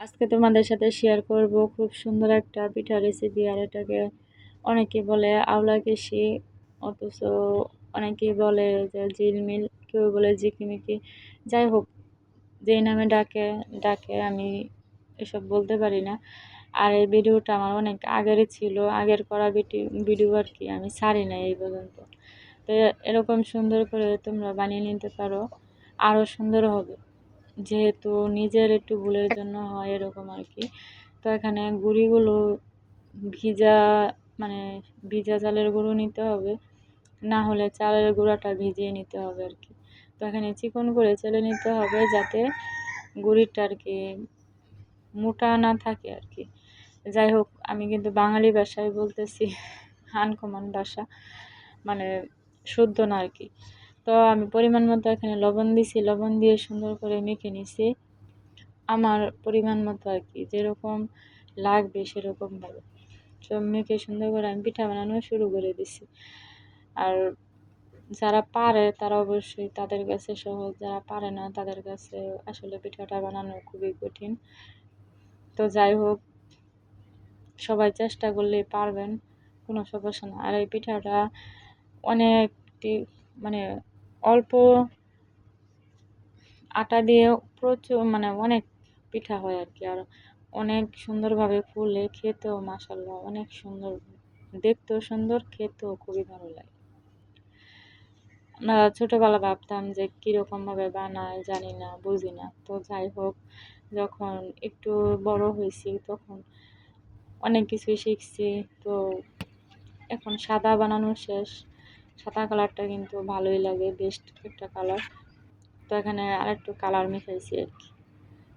আজকে তোমাদের সাথে শেয়ার করব খুব সুন্দর একটা পিঠা রেসিপি আর এটাকে অনেকে বলে আওলা কেশি, অথচ অনেকে বলে যে ঝিলমিল কেউ বলে ঝিকিমিকি যাই হোক, যেই নামে ডাকে ডাকে আমি এসব বলতে পারি না। আর এই ভিডিওটা আমার অনেক আগেরই ছিল, আগের করা ভিডিও আর কি আমি ছাড়ি না এই পর্যন্ত। তো এরকম সুন্দর করে তোমরা বানিয়ে নিতে পারো, আরও সুন্দর হবে। যেহেতু নিজের একটু ভুলের জন্য হয় এরকম আর কি। তো এখানে গুঁড়িগুলো ভিজা মানে ভিজা চালের গুঁড়ো নিতে হবে। না হলে চালের গুঁড়াটা ভিজিয়ে নিতে হবে আর কি। তো এখানে চিকন করে চেলে নিতে হবে যাতে গুঁড়িটা আর কি মোটা না থাকে আর কি। যাই হোক, আমি কিন্তু বাঙালি ভাষায় বলতেছি, আনকমন ভাষা মানে শুদ্ধ না আর কি। তো আমি পরিমাণ মতো এখানে লবণ দিছি, লবণ দিয়ে সুন্দর করে মেখে নিছি। আমার পরিমাণ মতো আর কি, যেরকম লাগবে সেরকমভাবে সব মেখে সুন্দর করে আমি পিঠা বানানো শুরু করে দিছি। আর যারা পারে তারা অবশ্যই তাদের কাছে সহজ, যারা পারে না তাদের কাছে আসলে পিঠাটা বানানো খুবই কঠিন। তো যাই হোক, সবাই চেষ্টা করলে পারবেন, কোনো সমস্যা না আর এই পিঠাটা অনেকটি মানে অল্প আটা দিয়ে প্রচুর মানে অনেক পিঠা হয় আর কি। আর অনেক সুন্দরভাবে ফুলে, খেতেও মাসাল্লাহ অনেক সুন্দর, দেখতেও সুন্দর, খেতেও খুবই ভালো লাগে। আমরা ছোটোবেলা ভাবতাম যে কীরকমভাবে বানায় জানি না, বুঝি না। তো যাই হোক, যখন একটু বড় হয়েছি তখন অনেক কিছুই শিখছি। তো এখন সাদা বানানো শেষ। সাদা কালারটা কিন্তু ভালোই লাগে বেস্ট একটা কালার। তো এখানে আর একটু কালার মিশাইছি আর কি।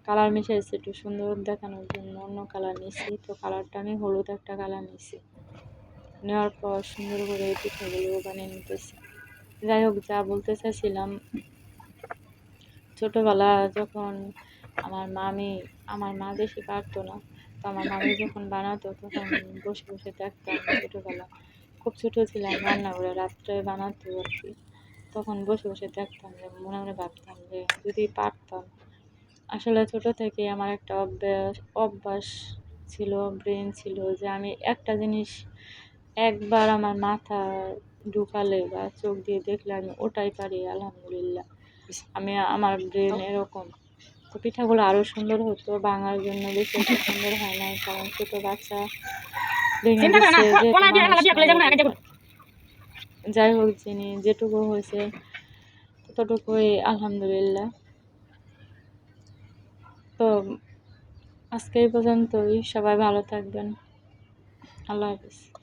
কালার মিশাইছি একটু সুন্দর দেখানোর জন্য, অন্য কালার নিয়েছি তো কালারটা আমি হলুদ একটা কালার নিয়েছি নেওয়ার পর সুন্দর করে পিঠাগুলো বানিয়ে নিতেছি। যাই হোক, যা বলতে চাইছিলাম, ছোটোবেলা যখন আমার মামি, আমার মা বেশি পারতো না, তো আমার মামি যখন বানাতো তখন বসে বসে দেখতাম ছোটোবেলা। খুব ছোটো ছিলাম রান্না করে রাত্রে বানাতো আর কি। তখন বসে বসে দেখতাম যে মনে মনে ভাবতাম যে যদি পারতাম। আসলে ছোট থেকে আমার একটা অভ্যাস অভ্যাস ছিল ব্রেন ছিল যে আমি একটা জিনিস একবার আমার মাথা ঢুকালে বা চোখ দিয়ে দেখলে আমি ওটাই পারি আলহামদুলিল্লাহ। আমি আমার ব্রেন এরকম। তো পিঠাগুলো আরও সুন্দর হতো বাঙার জন্য বেশি সুন্দর হয় না কারণ ছোটো বাচ্চা যাই হোক, যিনি যেটুকু হয়েছে, ততটুকুই, আলহামদুলিল্লাহ। তো, আজকে এই পর্যন্তই, সবাই ভালো থাকবেন। আল্লাহ হাফিজ।